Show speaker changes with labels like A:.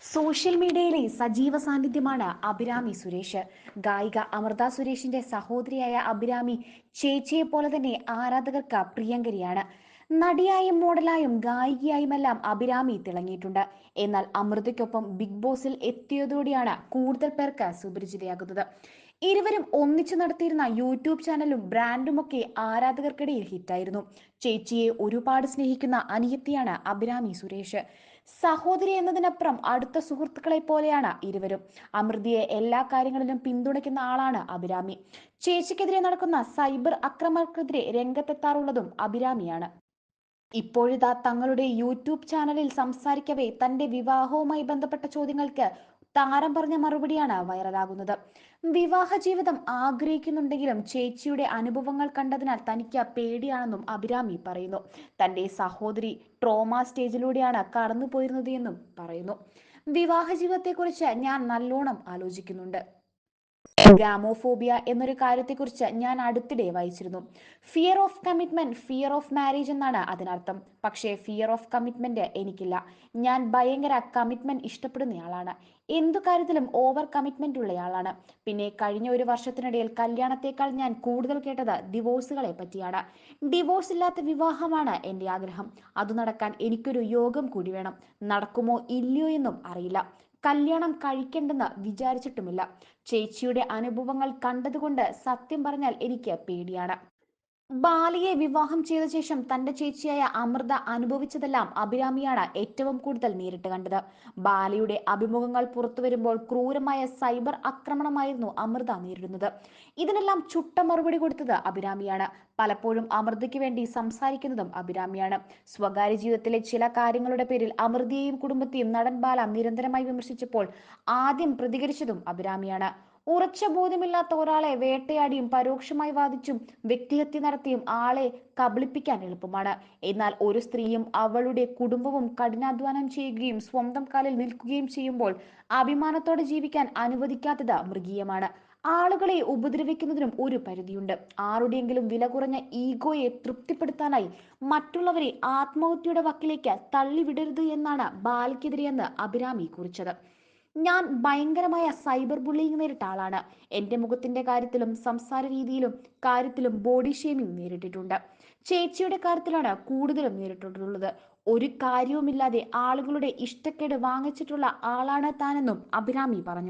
A: Social മീഡിയയിലെ സജീവ സാന്നിധ്യമാണ് അഭിരാമി സുരേഷ്. ഗായിക അമൃത സുരേഷിന്റെ സഹോദരിയായ അഭിരാമി ചേച്ചിയെ പോലെ തന്നെ ആരാധകർക്ക് പ്രിയങ്കരിയാണ്. നടിയായും മോഡലായും ഗായികയായുമെല്ലാം അഭിരാമി തിളങ്ങിയിട്ടുണ്ട്. എന്നാൽ അമൃതയ്ക്കൊപ്പം ബിഗ് ബോസിൽ എത്തിയതോടെയാണ് കൂടുതൽ പേർക്ക് സുപരിചിതയാകുന്നത്. ഇരുവരും ഒന്നിച്ചു നടത്തിയിരുന്ന യൂട്യൂബ് ചാനലും ബ്രാൻഡും ഒക്കെ ആരാധകർക്കിടയിൽ ഹിറ്റായിരുന്നു. ചേച്ചിയെ ഒരുപാട് സ്നേഹിക്കുന്ന അനിയത്തിയാണ് അഭിരാമി സുരേഷ്. സഹോദരി എന്നതിനപ്പുറം അടുത്ത സുഹൃത്തുക്കളെ പോലെയാണ് ഇരുവരും. അമൃതിയെ എല്ലാ കാര്യങ്ങളിലും പിന്തുണയ്ക്കുന്ന ആളാണ് അഭിരാമി. ചേച്ചിക്കെതിരെ നടക്കുന്ന സൈബർ അക്രമങ്ങൾക്കെതിരെ രംഗത്തെത്താറുള്ളതും അഭിരാമിയാണ്. ഇപ്പോഴിതാ തങ്ങളുടെ യൂട്യൂബ് ചാനലിൽ സംസാരിക്കവേ തന്റെ വിവാഹവുമായി ബന്ധപ്പെട്ട ചോദ്യങ്ങൾക്ക് താരം പറഞ്ഞ മറുപടിയാണ് വൈറലാകുന്നത്. വിവാഹ ജീവിതം ആഗ്രഹിക്കുന്നുണ്ടെങ്കിലും ചേച്ചിയുടെ അനുഭവങ്ങൾ കണ്ടതിനാൽ തനിക്ക് പേടിയാണെന്നും അഭിരാമി പറയുന്നു. തന്റെ സഹോദരി ട്രോമ സ്റ്റേജിലൂടെയാണ് കടന്നു പോയിരുന്നത് എന്നും പറയുന്നു. വിവാഹ ജീവിതത്തെക്കുറിച്ച് ഞാൻ നല്ലോണം ആലോചിക്കുന്നുണ്ട്. ഗാമോഫോബിയ എന്നൊരു കാര്യത്തെക്കുറിച്ച് ഞാൻ അടുത്തിടെ വായിച്ചിരുന്നു. Fear of commitment fear of marriage എന്നാണ് അതിനർത്ഥം. പക്ഷേ ഫിയർ ഓഫ് കമ്മിറ്റ്മെന്റ് എനിക്കില്ല. ഞാൻ ഭയങ്കര കമ്മിറ്റ്മെന്റ് ഇഷ്ടപ്പെടുന്നയാളാണ്. എന്തു കാര്യത്തിലും ഓവർ കമ്മിറ്റ്മെന്റ് ഉള്ളയാളാണ്. പിന്നെ കഴിഞ്ഞ ഒരു വർഷത്തിനിടയിൽ കല്യാണത്തെക്കാൾ ഞാൻ കൂടുതൽ കേട്ടത് ഡിവോഴ്സുകളെ പറ്റിയാണ്. ഡിവോഴ്സ് ഇല്ലാത്ത വിവാഹമാണ് എന്റെ ആഗ്രഹം. അത് നടക്കാൻ എനിക്കൊരു യോഗം കൂടി വേണം. നടക്കുമോ ഇല്ലയോ എന്നും അറിയില്ല. കല്യാണം കഴിക്കേണ്ടെന്ന് വിചാരിച്ചിട്ടുമില്ല. ചേച്ചിയുടെ അനുഭവങ്ങൾ കണ്ടതുകൊണ്ട് സത്യം പറഞ്ഞാൽ എനിക്ക് പേടിയാണ്. ബാലിയെ വിവാഹം ചെയ്ത ശേഷം തന്റെ ചേച്ചിയായ അമൃത അനുഭവിച്ചതെല്ലാം അഭിരാമിയാണ് ഏറ്റവും കൂടുതൽ നേരിട്ട് കണ്ടത്. ബാലിയുടെ അഭിമുഖങ്ങൾ പുറത്തു വരുമ്പോൾ ക്രൂരമായ സൈബർ ആക്രമണമായിരുന്നു അമൃത നേരിടുന്നത്. ഇതിനെല്ലാം ചുട്ട മറുപടി കൊടുത്തത് അഭിരാമിയാണ്. പലപ്പോഴും അമൃതയ്ക്ക് വേണ്ടി സംസാരിക്കുന്നതും അഭിരാമിയാണ്. സ്വകാര്യ ജീവിതത്തിലെ ചില കാര്യങ്ങളുടെ പേരിൽ അമൃതയെയും കുടുംബത്തെയും നടൻ ബാല നിരന്തരമായി വിമർശിച്ചപ്പോൾ ആദ്യം പ്രതികരിച്ചതും അഭിരാമിയാണ്. ഉറച്ച ബോധ്യമില്ലാത്ത ഒരാളെ വേട്ടയാടിയും പരോക്ഷമായി വാദിച്ചും വ്യക്തിഹത്യ നടത്തിയും ആളെ കബളിപ്പിക്കാൻ എളുപ്പമാണ്. എന്നാൽ ഒരു സ്ത്രീയും അവളുടെ കുടുംബവും കഠിനാധ്വാനം ചെയ്യുകയും സ്വന്തം കാലിൽ നിൽക്കുകയും ചെയ്യുമ്പോൾ അഭിമാനത്തോടെ ജീവിക്കാൻ അനുവദിക്കാത്തത് മൃഗീയമാണ്. ആളുകളെ ഉപദ്രവിക്കുന്നതിനും ഒരു പരിധിയുണ്ട്. ആരുടെയെങ്കിലും വില കുറഞ്ഞ ഈഗോയെ തൃപ്തിപ്പെടുത്താനായി മറ്റുള്ളവരെ ആത്മഹത്യയുടെ വക്കിലേക്ക് തള്ളിവിടരുത് എന്നാണ് ബാലയ്ക്കെതിരെയെന്ന് അഭിരാമി കുറിച്ചത്. ഞാൻ ഭയങ്കരമായ സൈബർ ബുള്ളിങ് നേരിട്ട ആളാണ്. എന്റെ മുഖത്തിന്റെ കാര്യത്തിലും സംസാര രീതിയിലും കാര്യത്തിലും ബോഡി ഷേമിംഗ് നേരിട്ടിട്ടുണ്ട്. ചേച്ചിയുടെ കാര്യത്തിലാണ് കൂടുതലും നേരിട്ടിട്ടുള്ളത്. ഒരു കാര്യവുമില്ലാതെ ആളുകളുടെ ഇഷ്ടക്കേട് വാങ്ങിച്ചിട്ടുള്ള ആളാണ് താനെന്നും അഭിരാമി പറഞ്ഞു.